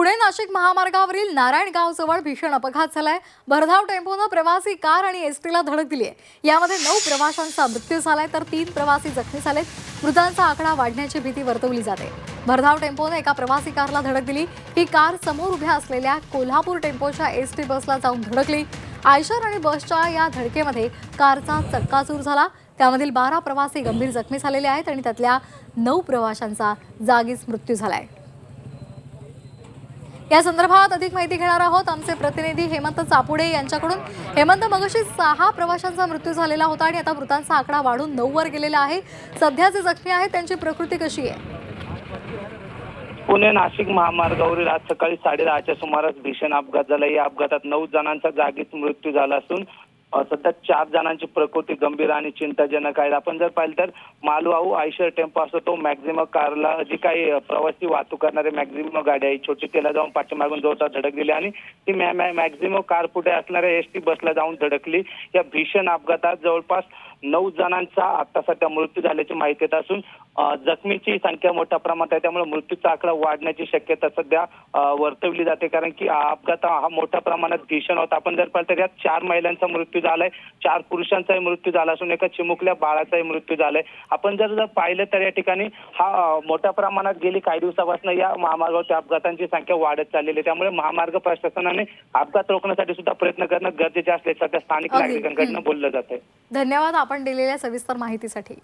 पुणे नाशिक महामार्गावरील नारायणगावजवळ भीषण अपघात झालाय. भरधाव टेम्पोनं प्रवासी कार आणि एसटीला धडक दिली आहे. यामध्ये नऊ प्रवाशांचा मृत्यू झालाय तर तीन प्रवासी जखमी झालेत. मृतांचा आकडा वाढण्याची भीती वर्तवली जाते. भरधाव टेम्पोनं एका प्रवासी कारला धडक दिली. ही कार समोर उभ्या असलेल्या कोल्हापूर टेम्पोच्या एसटी बसला जाऊन धडकली. आयशर आणि बसच्या या धडकेमध्ये कारचा चक्काचूर झाला. त्यामधील बारा प्रवासी गंभीर जखमी झालेले आहेत आणि त्यातल्या नऊ प्रवाशांचा जागीच मृत्यू झाला आहे या संदर्भात अधिक माहिती घेणार आहोत. आमचे प्रतिनिधी हेमंत चापुडे यांच्याकडून. हेमंत मगशी सहा प्रवाशांचा मृत्यू झालेला होता आणि आता मृतांचा आकडा वाढून नऊ वर गेलेला आहे. सध्या जे जखमी आहेत त्यांची प्रकृती कशी आहे? पुणे नाशिक महामार्गावरील आज सकाळी साडेदहाच्या सुमारास भीषण अपघात झाला. या अपघातात नऊ जणांचा जागीच मृत्यू झाला असून सध्या चार जणांची प्रकृती गंभीर आणि चिंताजनक आहे आपण जर पाहिलं तर मालवाहू आयशर टेम्पो असतो तो मॅक्झिमम कारला जी काही प्रवासी वाहतूक करणारे मॅक्झिमम गाडी आहे छोटी त्याला जाऊन पाठीमागून जोरदार धडक दिली आणि ती मॅक्झिमम कार पुढे असणाऱ्या एस टी बसला जाऊन धडकली. या भीषण अपघातात जवळपास नऊ जणांचा आता सध्या मृत्यू झाल्याची माहिती येत असून जखमीची संख्या मोठ्या प्रमाणात आहे. त्यामुळे मृत्यूचा आकडा वाढण्याची शक्यता सध्या वर्तवली जाते. कारण की हा अपघात हा मोठ्या प्रमाणात भीषण होता. आपण जर पाहिलं तर यात चार महिलांचा मृत्यू झालाय. चार पुरुषांचाही मृत्यू झाला असून एका चिमुकल्या बाळाचाही मृत्यू झालाय. आपण जर जर पाहिलं तर या ठिकाणी हा मोठ्या प्रमाणात गेली काही दिवसापासून या महामार्गावरती अपघातांची संख्या वाढत चाललेली आहे. त्यामुळे महामार्ग प्रशासनाने अपघात रोखण्यासाठी सुद्धा प्रयत्न करणं गरजेचे असले सध्या स्थानिक. नागरिकांकडनं बोललं जात आहे धन्यवाद आपण दिलेल्या सविस्तर माहितीसाठी.